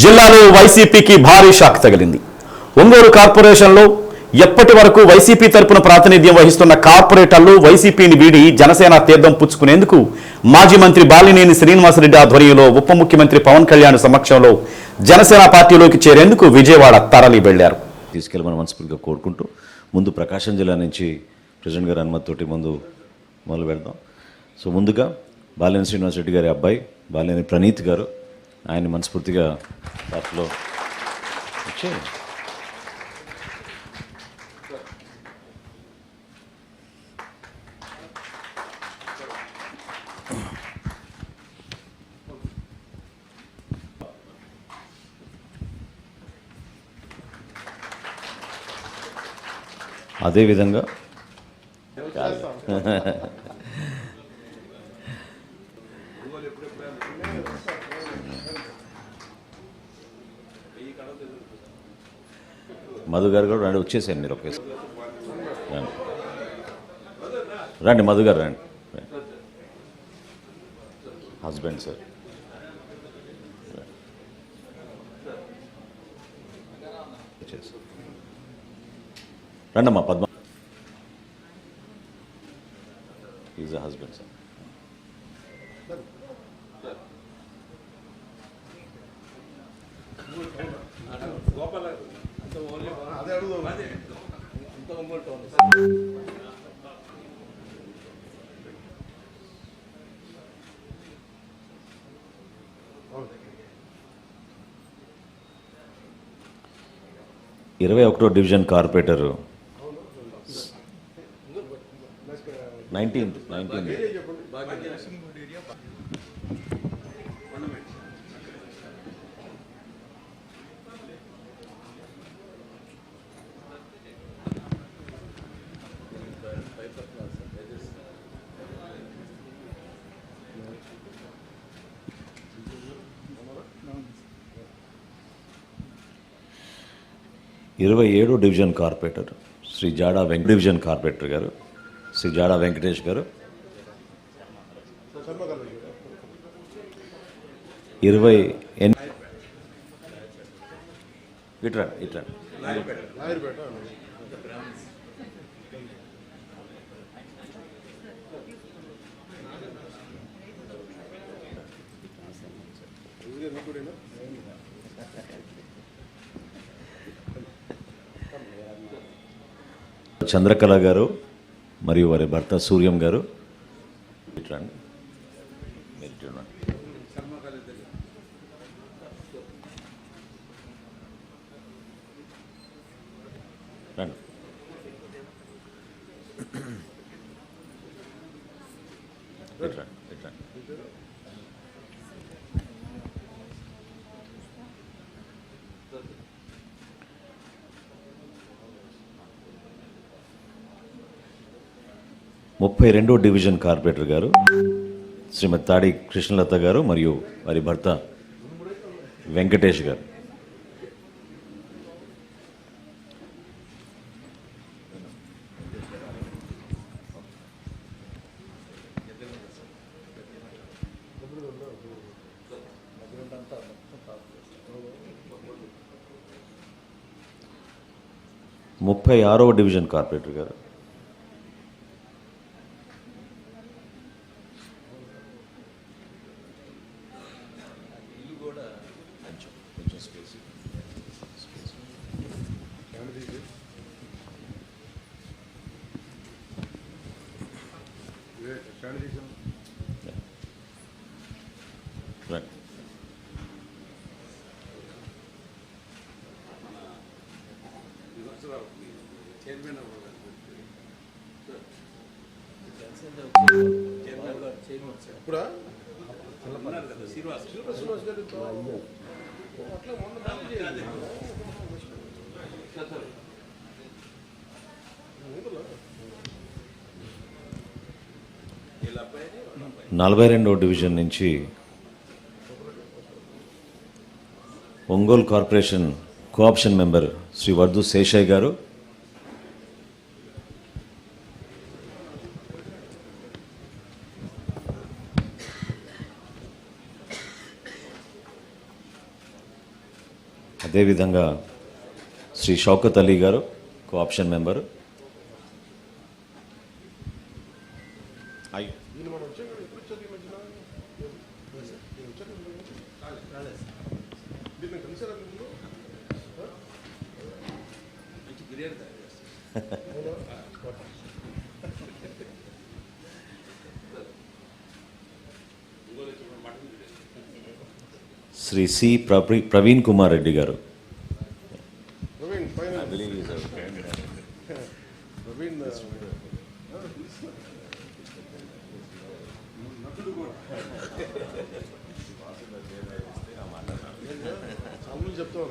జిల్లాలో వైసీపీకి భారీ షాక్ తగిలింది. ఒంగోలు కార్పొరేషన్లో ఎప్పటి వరకు వైసీపీ తరపున ప్రాతినిధ్యం వహిస్తున్న కార్పొరేటర్లు వైసీపీని వీడి జనసేన తీర్థం పుచ్చుకునేందుకు మాజీ మంత్రి బాలినేని శ్రీనివాసరెడ్డి ఆధ్వర్యంలో ఉప ముఖ్యమంత్రి పవన్ కళ్యాణ్ సమక్షంలో జనసేన పార్టీలోకి చేరేందుకు విజయవాడ తరలి వెళ్ళారు తీసుకెళ్ళమని మనస్ఫూర్తిగా కోరుకుంటూ ముందు ప్రకాశం జిల్లా నుంచి ప్రెసిడెంట్ గారి అనుమతితోటి ముందు మొదలు పెడదాం. సో ముందుగా బాలినేని శ్రీనివాసరెడ్డి గారి అబ్బాయి బాలినేని ప్రణీత్ గారు ఆయన్ని మనస్ఫూర్తిగా పార్టీలో వచ్చి. అదేవిధంగా మధు గారు కూడా రండి వచ్చేసాను మీరు ఒకేసారి రండి. రండి మధు గారు రండి. Husband sir. రండమ్మా పద్మ. ఈజ్ హస్బెండ్ సార్ ఇరవై ఒకటో డివిజన్ కార్పొరేటర్. Nineteenth nineteenth. ఇరవై ఏడో division corporator Shri Jada Venkata division corporator గారు శ్రీ జాడా వెంకటేష్ గారు. ఇరవై ఎన్ ఇట్రా ఇట్రా. చంద్రకళ గారు మరియు వారి భర్త సూర్యం గారు ఇట్రా అండి. రండి. రండి ఇటు ముప్పై రెండో డివిజన్ కార్పొరేటర్ గారు శ్రీమతి తాడి కృష్ణలత గారు మరియు వారి భర్త వెంకటేష్ గారు. ముప్పై ఆరవ డివిజన్ కార్పొరేటర్ గారు రండి. నలభై రెండవ డివిజన్ నుంచి Ongole corporation co option member Shri Vardhu Seshaiah garu అదేవిధంగా Shri Shaukat Ali garu co option member Shri C Pravi- Praveen Kumar Reddy garu. Praveen పైన. ప్రవీణ్ చాలా చెప్తాను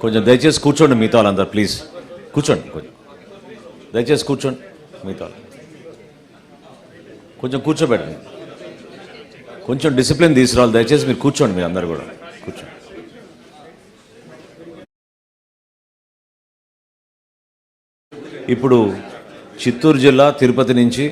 కొంచెం దయచేసి కూర్చోండి మిగతా వాళ్ళందరూ ప్లీజ్ కూర్చోండి కొంచెం. దయచేసి కూర్చోండి మిగతా కొంచెం కూర్చోబెట్టండి. కొంచెం డిసిప్లిన్ తీసుకురావాలి. దయచేసి మీరు కూర్చోండి మీరు అందరు కూడా. కూర్చోండి. ఇప్పుడు చిత్తూరు జిల్లా తిరుపతి నుంచి